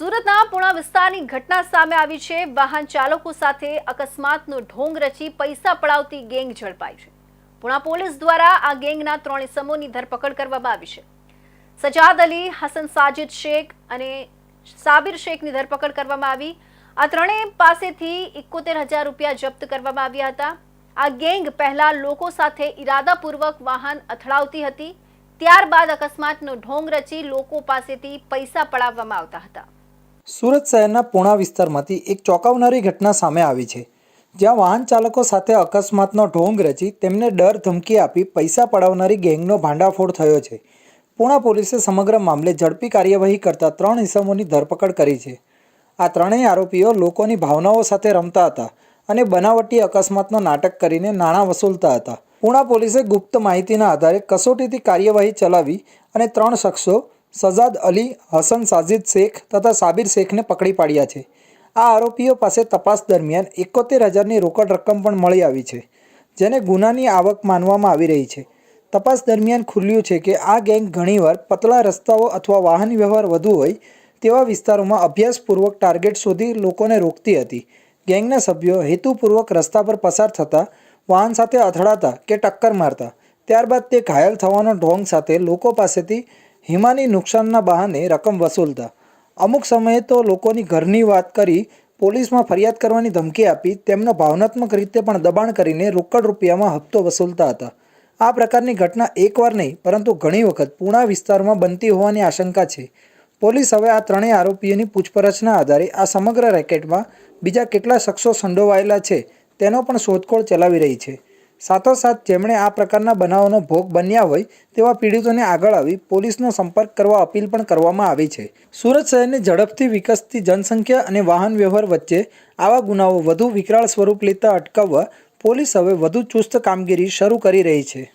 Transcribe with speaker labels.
Speaker 1: સુરતના પુણા વિસ્તારની ઘટના સામે આવી છે. વાહન ચાલકો સાથે અકસ્માતનો ઢોંગ રચી પૈસા પડાવતી ગેંગ ઝડપાઈ છે. પુણા પોલીસ દ્વારા આ ગેંગના ત્રણ ઇસમોની ધરપકડ કરવામાં આવી છે. સજાદ અલી, હસન સાજિદ શેખ અને સાબિર શેખની ધરપકડ કરવામાં આવી. આ ત્રણેય પાસેથી એકોતેર હજાર રૂપિયા જપ્ત કરવામાં આવ્યા હતા. આ ગેંગ પહેલા લોકો સાથે ઈરાદાપૂર્વક વાહન અથડાવતી હતી. ત્યારબાદ અકસ્માતનો ઢોંગ રચી લોકો પાસેથી પૈસા પડાવવામાં આવતા હતા.
Speaker 2: સુરત શહેરના પૂણા વિસ્તારમાંથી એક ચોંકાવનારી ઘટના સામે આવી છે. જ્યાં વાહન ચાલકો સાથે અકસ્માતનો ઢોંગ રચી તેમને ડર ધમકી આપી પૈસા પડાવનારી ગેંગનો ભાંડાફોડ થયો છે. પૂણા પોલીસે સમગ્ર મામલે ઝડપી કાર્યવાહી કરતા ત્રણ ઇસમોની ધરપકડ કરી છે. આ ત્રણેય આરોપીઓ લોકોની ભાવનાઓ સાથે રમતા હતા અને બનાવટી અકસ્માતનો નાટક કરીને નાણાં વસૂલતા હતા. પૂણા પોલીસે ગુપ્ત માહિતીના આધારે કસોટીથી કાર્યવાહી ચલાવી અને ત્રણ શખ્સો સજાદ અલી, હસન સાજિદ શેખ તથા સાબિર શેખને પકડી પાડ્યા છે. આ આરોપીઓ પાસે તપાસ દરમિયાન એકોતેર હજારની રોકડ રકમ પણ મળી આવી છે, જેને ગુનાની આવક માનવામાં આવી રહી છે. તપાસ દરમિયાન ખુલ્યું છે કે આ ગેંગ ઘણીવાર પતલા રસ્તાઓ અથવા વાહન વ્યવહાર વધુ હોય તેવા વિસ્તારોમાં અભ્યાસપૂર્વક ટાર્ગેટ શોધી લોકોને રોકતી હતી. ગેંગના સભ્યો હેતુપૂર્વક રસ્તા પર પસાર થતા, વાહન સાથે અથડાતા કે ટક્કર મારતા, ત્યારબાદ તે ઘાયલ થવાનો ઢોંગ સાથે લોકો પાસેથી હિમાની નુકસાનના બહાને રકમ વસૂલતા. અમુક સમયે તો લોકોની ઘરની વાત કરી પોલીસમાં ફરિયાદ કરવાની ધમકી આપી તેમનો ભાવનાત્મક રીતે પણ દબાણ કરીને રોકડ રૂપિયામાં હપ્તો વસૂલતા હતા. આ પ્રકારની ઘટના એકવાર નહીં, પરંતુ ઘણી વખત પૂણા વિસ્તારમાં બનતી હોવાની આશંકા છે. પોલીસ હવે આ ત્રણેય આરોપીઓની પૂછપરછના આધારે આ સમગ્ર રેકેટમાં બીજા કેટલા શખ્સો સંડોવાયેલા છે તેનો પણ શોધખોળ ચલાવી રહી છે. સાથોસાથ જેમણે આ પ્રકારના બનાવોનો ભોગ બન્યા હોય તેવા પીડિતોને આગળ આવી પોલીસનો સંપર્ક કરવા અપીલ પણ કરવામાં આવી છે. સુરત શહેરની ઝડપથી વિકસતી જનસંખ્યા અને વાહન વ્યવહાર વચ્ચે આવા ગુનાઓ વધુ વિકરાળ સ્વરૂપ લેતા અટકાવવા પોલીસ હવે વધુ ચુસ્ત કામગીરી શરૂ કરી રહી છે.